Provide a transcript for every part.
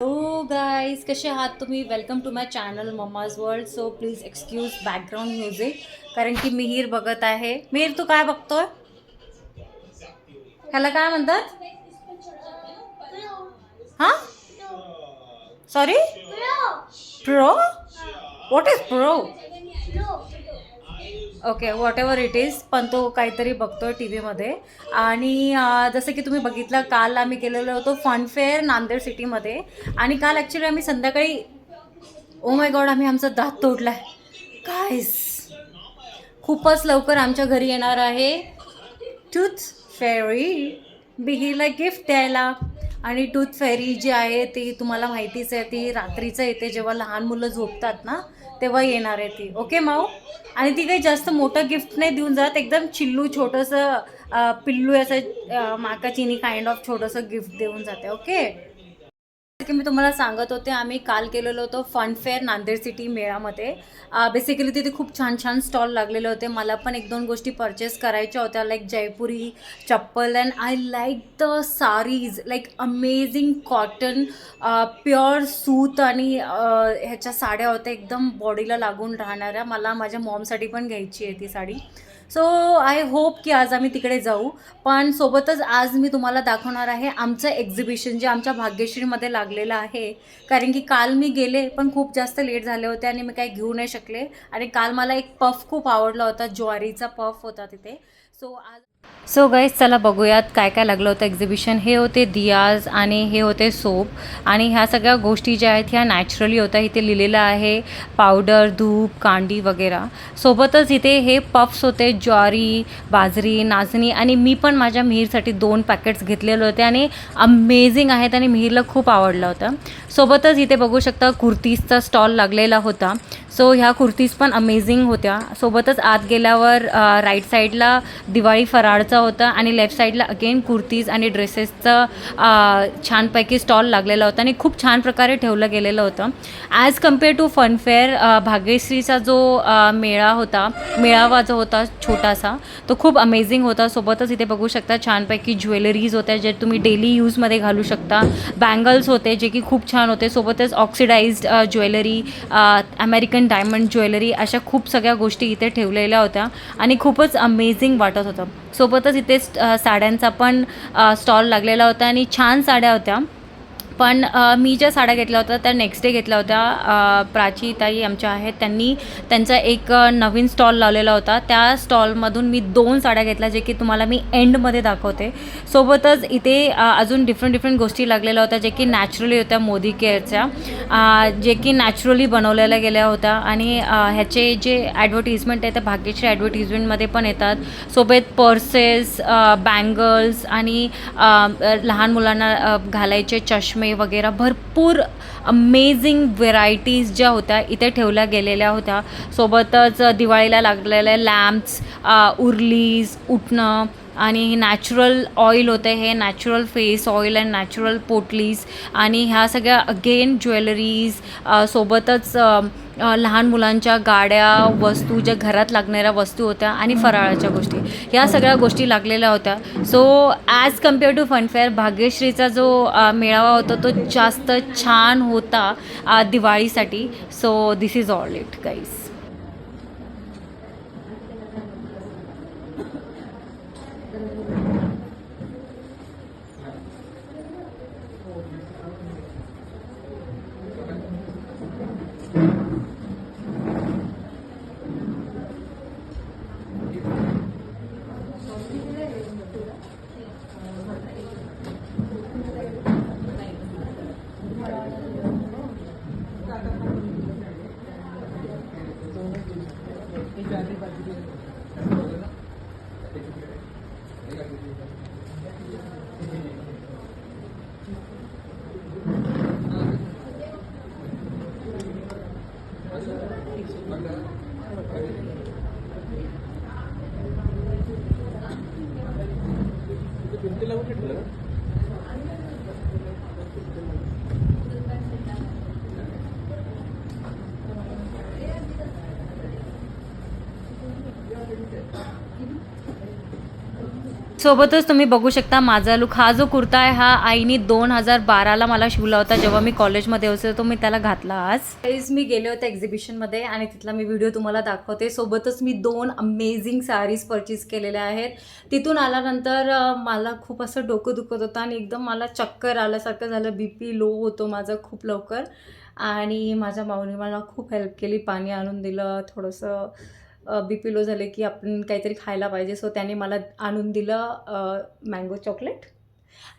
Hello guys कसे आहात तुम्ही? Welcome to my channel mamma's world so please excuse background music कारण की मिहीर बघत आहे. मिहीर तू काय बघतोय? ह्याला काय म्हणतात? हां? Sorry pro what is pro okay whatever it is पण तो काहीतरी बघतोय टी व्हीमध्ये आणि जसं की तुम्ही बघितलं काल आम्ही गेलेलो होतो फनफेअर नांदेड सिटीमध्ये. आणि काल ॲक्च्युली आम्ही संध्याकाळी ओ माय गॉड आम्ही आमचा दात तोडलाय. कायस खूपच लवकर आमच्या घरी येणार आहे. टूथ फेरी बिहीला गिफ्ट द्यायला. आणि टूथ फेरी जी आहे ती तुम्हाला माहितीच आहे ती रात्रीचं येते जेव्हा लहान मुलं झोपतात ना तेव्हा येणार आहे ती. ओके माऊ? आणि ती काही जास्त मोठं गिफ्ट नाही देऊन जात एकदम चिल्लू छोटंसं पिल्लू असं माका चिनी काइंड ऑफ छोटंसं गिफ्ट देऊन जाते. ओके की मी तुम्हाला सांगत होते आम्ही काल केलेलो होतो फनफेअर नांदेड सिटी मेळामध्ये. बेसिकली तिथे खूप छान छान स्टॉल लागलेले होते. मला पण एक दोन गोष्टी परचेस करायच्या होत्या like Jaipuri chappal and I like the saris like amazing cotton pure सूत आणि ह्याच्या साड्या होत्या. एकदम बॉडीला लागून राहणाऱ्या. मला माझ्या मॉमसाठी पण घ्यायची आहे ती साडी. सो आय होप की आज आम्ही तिकडे जाऊ. पण सोबतच आज मी तुम्हाला दाखवणार आहे आमचं एक्झिबिशन जे आमच्या भाग्यश्रीमध्ये लागलेलं आहे. कारण की काल मी गेले पण खूप जास्त लेट झाले होते आणि मी काही घेऊ नाही शकले. आणि काल मला एक पफ खूप आवडला होता ज्वारीचा पफ होता तिथे. सो आज सो गाईज चला बघूयात काय काय लागलं होतं. एक्झिबिशन हे होते दियाज आणि हे होते सोप. आणि ह्या सगळ्या गोष्टी ज्या आहेत ह्या नॅचरली होत्या. इथे लिहिलेलं आहे पावडर धूप कांडी वगैरे. सोबतच इथे हे पफ्स होते ज्वारी बाजरी नाचणी आणि मी पण माझ्या मिहीरसाठी दोन पॅकेट्स घेतलेले होते आणि अमेझिंग आहेत आणि मिहीरला खूप आवडलं होतं. सोबतच इथे बघू शकता कुर्तीजचा स्टॉल लागलेला होता. सो ह्या कुर्तीज पण अमेझिंग होत्या. सोबतच आत गेल्यावर राईट साईडला दिवाळी फराळचा होता आणि लेफ्ट साईडला अगेन कुर्तीज आणि ड्रेसेसचं छानपैकी स्टॉल लागलेला होता आणि खूप छान प्रकारे ठेवलं गेलेलं होतं. ॲज कंपेअर टू फनफेअर भाग्यश्रीचा जो मेळा होता मेळावा जो होता छोटासा तो खूप अमेझिंग होता. सोबतच इथे बघू शकता छानपैकी ज्वेलरीज होत्या जे तुम्ही डेली यूजमध्ये घालू शकता. बँगल्स होते जे की खूप छान होते. सोबतच oxidised jewellery American diamond jewellery अशा खूप सगळ्या गोष्टी इथे ठेवलेल्या होत्या. आणि खूपच अमेझिंग वाटत होतं. सोबतच इथे साड्यांचा पण स्टॉल लागलेला होता आणि छान साड्या होत्या. पण मी ज्या साड्या घेतल्या होत्या त्या नेक्स्ट डे घेतल्या होत्या. प्राची ताई आमच्या आहेत त्यांनी त्यांचा एक नवीन स्टॉल लावलेला होता. त्या स्टॉलमधून मी दोन साड्या घेतल्या जे की तुम्हाला मी एंडमध्ये दाखवते. सोबतच इथे अजून डिफरंट डिफरंट गोष्टी लागलेल्या होत्या जे की नॅचरली होत्या मोदी केअरच्या. जे की नॅचरली बनवलेल्या गेल्या होत्या आणि ह्याचे जे ॲडव्हर्टिजमेंट आहे त्या भाग्यश्री ॲडव्हर्टिजमेंटमध्ये पण येतात. सोबत पर्सेस बँगल्स आणि लहान मुलांना घालायचे चष्मे वगैरे भरपूर अमेझिंग व्हेरायटीज ज्या होत्या इथे ठेवल्या गेलेल्या होत्या. सोबतच दिवाळीला लागलेल्या लॅम्प्स उर्लीज उठणं आणि नॅचरल ऑइल होते हे natural face oil and natural potlis आणि ह्या सगळ्या अगेन ज्वेलरीज सोबतच लहान मुलांच्या गाड्या वस्तू ज्या घरात लागणाऱ्या वस्तू होत्या आणि फराळाच्या गोष्टी. ह्या सगळ्या गोष्टी लागलेल्या होत्या. So as compare to funfair भाग्यश्रीचा जो मेळावा होता तो जास्त छान होता दिवाळीसाठी. So this is all it guys இது सोबतच तुम्ही बघू शकता माझा लुक हा जो कुर्ता आहे हा आईने दोन हजार बाराला मला शिवला होता जेव्हा मी कॉलेजमध्ये होते तो मी त्याला घातला आज. Guys, मी गेले होते एक्झिबिशनमध्ये आणि तिथला मी व्हिडिओ तुम्हाला दाखवते. सोबतच मी दोन अमेझिंग साडीज परचेस केलेल्या आहेत. तिथून आल्यानंतर मला खूप असं डोकं दुखत होतं आणि एकदम मला चक्कर आल्यासारखं झालं. बी पी लो होतो माझं खूप लवकर. आणि माझ्या माऊनी मला खूप हेल्प केली पाणी आणून दिलं थोडंसं बी पी लो झाले की आपण काहीतरी खायला पाहिजे. सो त्याने मला आणून दिलं mango chocolate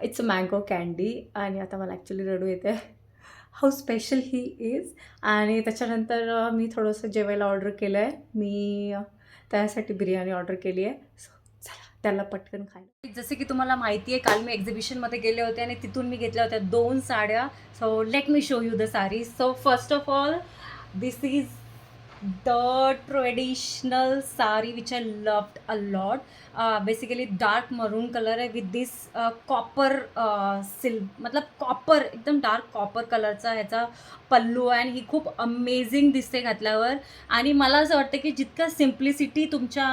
it's a mango candy आणि आता मला ॲक्च्युली रडू येते हाऊ स्पेशल ही इज आणि त्याच्यानंतर मी थोडंसं जेवायला ऑर्डर केलं आहे मी त्यासाठी बिर्याणी ऑर्डर केली आहे. सो चला त्याला पटकन खायला. जसं की तुम्हाला माहिती आहे काल मी एक्झिबिशनमध्ये गेले होते आणि तिथून मी घेतल्या होत्या दोन साड्या. So let me show you the sari so first of all this is the traditional sari which I loved a lot basically dark maroon colour आहे विथ दिस कॉपर सिल्क मतलब कॉपर एकदम डार्क कॉपर कलरचा ह्याचा पल्लू आहे आणि ही खूप amazing दिसते घातल्यावर. आणि मला असं वाटतं की जितकं सिम्प्लिसिटी तुमच्या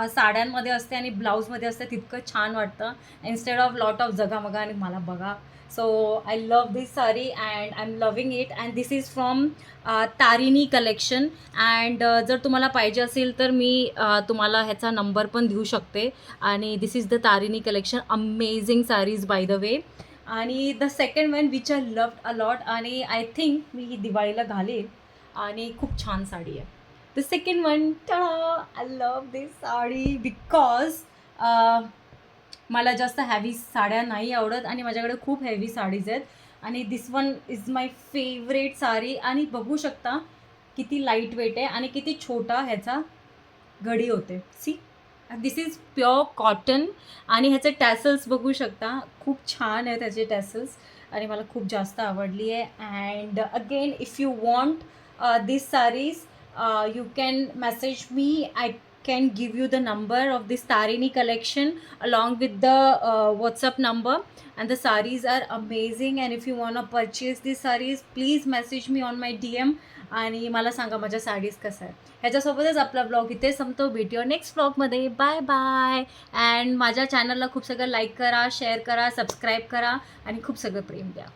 uh, साड्यांमध्ये असते आणि ब्लाऊजमध्ये असते तितकं छान वाटतं. इन्स्टेड ऑफ लॉट ऑफ जगामगा आणि मला बघा. So I love this sari and I am loving it and this is from Tarini collection and जर तुम्हाला पाहिजे असेल तर मी uh, तुम्हाला ह्याचा नंबर पण देऊ शकते. आणि this is the Tarini collection amazing saris by the way आणि the second one which I loved a lot आणि आय थिंक मी ही दिवाळीला घालेल. आणि खूप छान साडी आहे. The second one I love this sari because मला जास्त हॅवी साड्या नाही आवडत आणि माझ्याकडे खूप हेवी साडीज आहेत. आणि this one is my favourite sari. आणि बघू शकता किती लाइट वेट आहे आणि किती छोटा ह्याचा घडी होते. See this is pure cotton आणि ह्याचे टॅसल्स बघू शकता. खूप छान आहेत त्याचे टॅसल्स आणि मला खूप जास्त आवडली आहे. And again if you want this saris you can message me I can give you the number of this Tarini collection along with the uh, WhatsApp number. And the saris are amazing. And if you want to purchase these saris, please message me on my DM. आणि मला सांगा माझ्या sarees कसं आहे ह्याच्यासोबतच आपला blog इथे संपतो भेटूया नेक्स्ट ब्लॉगमध्ये बाय बाय अँड माझ्या चॅनलला खूप सगळं लाईक करा शेअर करा सबस्क्राईब करा आणि खूप सगळं प्रेम द्या